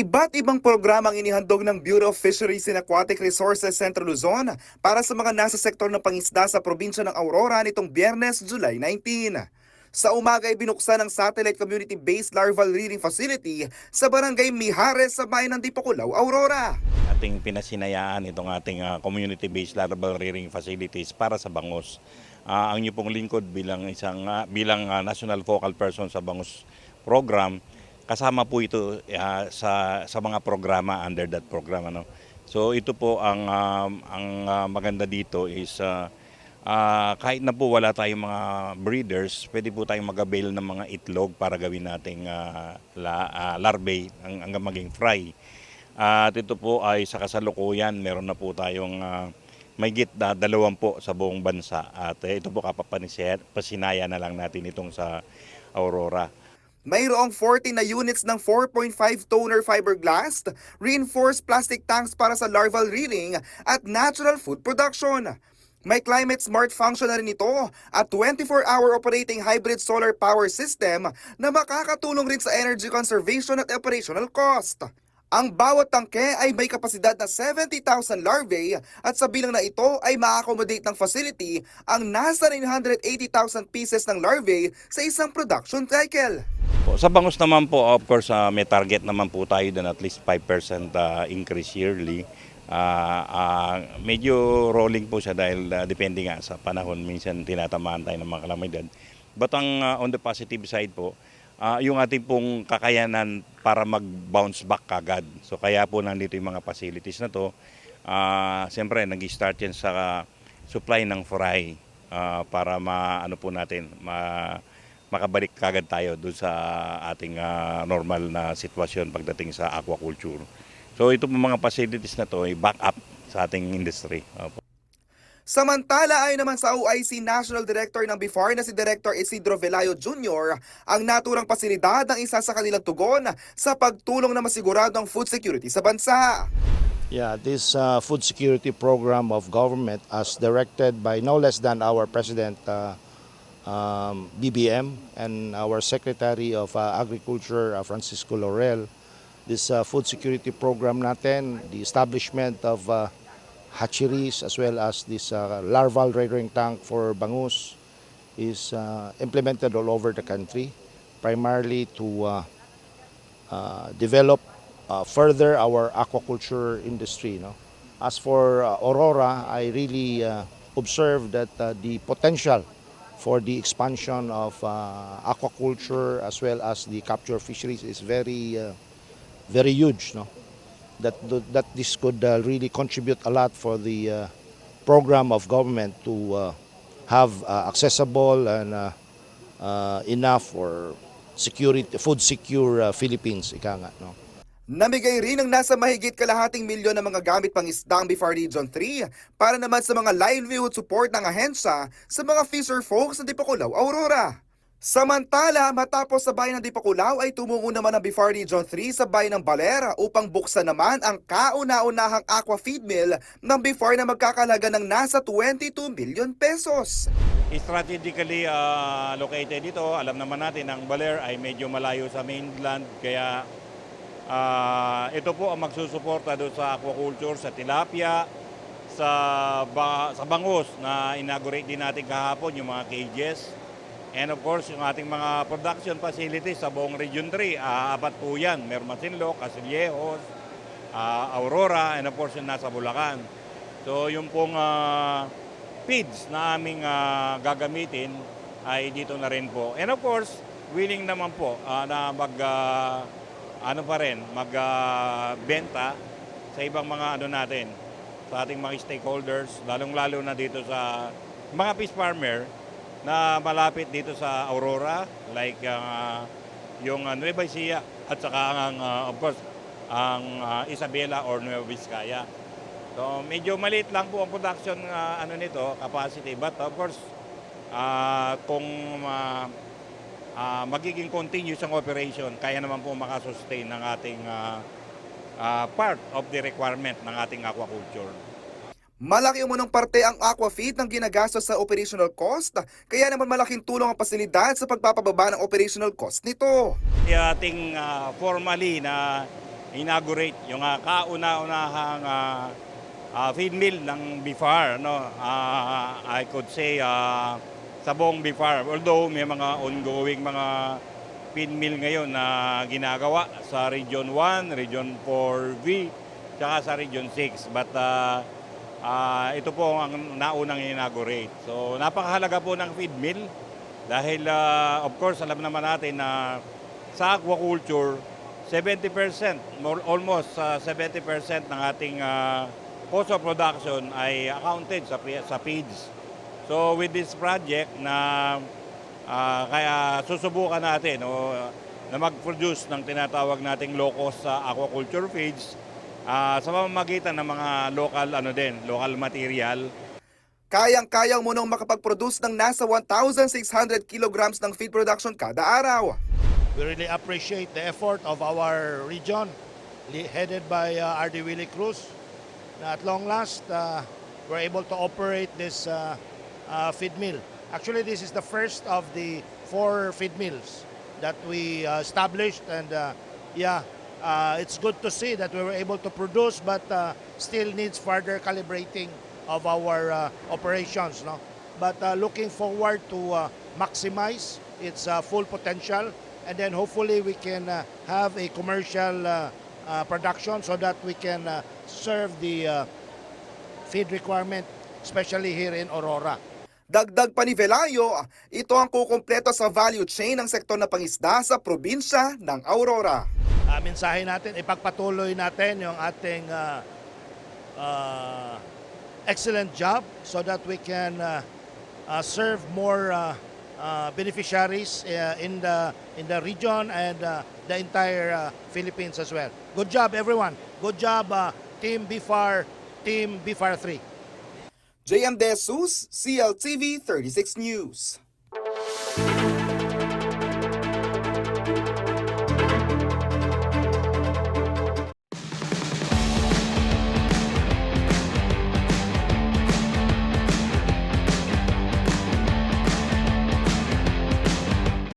Iba't ibang programa ang inihandog ng Bureau of Fisheries and Aquatic Resources Central Luzon para sa mga nasa sektor ng pangisda sa probinsya ng Aurora nitong Biyernes, July 19. Sa umaga ay binuksan ang Satellite Community-Based Larval Rearing Facility sa Barangay Mijares sa bayan ng Dipakulaw, Aurora. ating pinasinayaan itong ating ah, community-based larval rearing facilities para sa bangus. Ah, ang inyo pong lingkod bilang isang ah, bilang ah, national focal person sa bangus program, kasama po ito ah, sa sa mga programa under that program ano. So ito po ang um, ang ah, maganda dito is ah, ah, kahit na po wala tayong mga breeders, pwede po tayong mag-avail ng mga itlog para gawin nating ah, la, ah, larvae ang- hanggang maging fry. At ito po ay sa kasalukuyan, meron na po tayong uh, may git na dalawang po sa buong bansa. At eh, ito po kapapasinaya na lang natin itong sa Aurora. Mayroong 40 na units ng 4.5 toner fiberglass, reinforced plastic tanks para sa larval rearing at natural food production. May climate smart function na rin ito at 24-hour operating hybrid solar power system na makakatulong rin sa energy conservation at operational cost. Ang bawat tangke ay may kapasidad na 70,000 larvae at sa bilang na ito ay ma-accommodate ng facility ang nasa 980,000 pieces ng larvae sa isang production cycle. Po, Sa bangus naman po, of course, ah, may target naman po tayo din at least 5% ah, increase yearly. Ah, ah, medyo rolling po siya dahil ah, depende nga sa panahon. Minsan tinatamaan tayo ng mga kalamidad. But ang ah, on the positive side po, ah, yung ating pong kakayanan para mag-bounce back kagad. So kaya po nandito yung mga facilities na to. Ah, Siyempre, nag-start yan sa supply ng fry ah, para ma ano po natin, ma makabalik kagad tayo doon sa ating ah, normal na sitwasyon pagdating sa aquaculture. So ito po mga facilities na to ay back up sa ating industry. Opo. Samantala ay naman sa OIC National Director ng BIFAR na si Director Isidro Velayo Jr. ang naturang pasilidad ang isa sa kanilang tugon sa pagtulong na masigurado ang food security sa bansa. Yeah, this uh, food security program of government, as directed by no less than our President uh, um, BBM and our Secretary of uh, Agriculture, uh, Francisco Laurel, this uh, food security program natin, the establishment of uh, hatcheries as well as this uh, larval rearing tank for bangus is uh, implemented all over the country, primarily to uh, uh, develop uh, further our aquaculture industry. No? As for uh, Aurora, I really uh, observe that uh, the potential for the expansion of uh, aquaculture as well as the capture fisheries is very, uh, very huge. No? That, that this could uh, really contribute a lot for the uh, program of government to uh, have uh, accessible and uh, uh, enough or security, food secure uh, Philippines, ika nga, no? Namigay rin ng nasa mahigit kalahating milyon ng mga gamit pang isda ang BIFAR Region 3 para naman sa mga livelihood support ng ahensya sa mga fisher folks ng Dipakulaw, Aurora. Samantala, matapos sa bayan ng Dipakulaw ay tumungo naman ang BIFAR Region 3 sa bayan ng Balera upang buksan naman ang kauna-unahang aqua feed mill ng BIFAR na magkakalaga ng nasa 22 milyon pesos. Strategically ah, located ito, alam naman natin ang Baler ay medyo malayo sa mainland kaya ah, ito po ang magsusuporta doon sa aquaculture, sa tilapia, sa, ba, sa bangus na inaugurate din natin kahapon yung mga cages. And of course, yung ating mga production facilities sa buong Region 3, ah, apat po yan. Meron Masinloc, Casillejos, ah, Aurora, and of course yung nasa Bulacan. So yung pong ah, feeds na aming ah, gagamitin ay dito na rin po. And of course, willing naman po ah, na mag ah, ano pa rin, magbenta sa ibang mga ano natin, sa ating mga stakeholders, lalong-lalo na dito sa mga fish farmer na malapit dito sa Aurora, like ah, yung uh, Nueva Ecija at saka ang, ah, of course, ang ah, Isabela or Nueva Vizcaya. So medyo maliit lang po ang production ah, ano nito, capacity, but of course, ah, kung ah, ah, magiging continuous ang operation, kaya naman po makasustain ng ating ah, ah, part of the requirement ng ating aquaculture. Malaki umunong parte ang aquafeed ng ginagastos sa operational cost, kaya naman malaking tulong ang pasilidad sa pagpapababa ng operational cost nito. Ating ah, formally na inaugurate yung uh, kauna-unahang ah, ah, feed mill ng BIFAR. No? Ah, I could say ah, sa buong BIFAR. Although may mga ongoing mga feed mill ngayon na ginagawa sa Region 1, Region 4V, tsaka sa Region 6. But ah, ah, ito po ang naunang inaugurate. So napakahalaga po ng feed mill dahil ah, of course alam naman natin na sa aquaculture 70%, more, almost ah, 70% ng ating uh, cost of production ay accounted sa, sa feeds. So with this project na ah, kaya susubukan natin o na mag-produce ng tinatawag nating low cost sa aquaculture feeds ah, sa pamamagitan ng mga local ano din, local material Kayang-kayang mo nang makapag-produce ng nasa 1,600 kilograms ng feed production kada araw. We really appreciate the effort of our region, headed by uh, RD Willie Cruz. Na at long last, uh, we're able to operate this uh, uh, feed mill. Actually, this is the first of the four feed mills that we uh, established, and uh, yeah, uh, it's good to see that we were able to produce, but uh, still needs further calibrating of our uh, operations. No, but uh, looking forward to uh, maximize its uh, full potential, and then hopefully we can uh, have a commercial uh, uh, production so that we can uh, serve the uh, feed requirement, especially here in Aurora. Dagdag pa ni Velayo, ito ang kukumpleto sa value chain ng sektor na pangisda sa probinsya ng Aurora. uh, mensahe natin, ipagpatuloy natin yung ating uh, uh, excellent job so that we can uh, uh, serve more uh, uh, beneficiaries uh, in the in the region and uh, the entire uh, Philippines as well. Good job, everyone. Good job, uh, Team BIFAR, Team BIFAR 3. JM De Jesus, CLTV 36 News.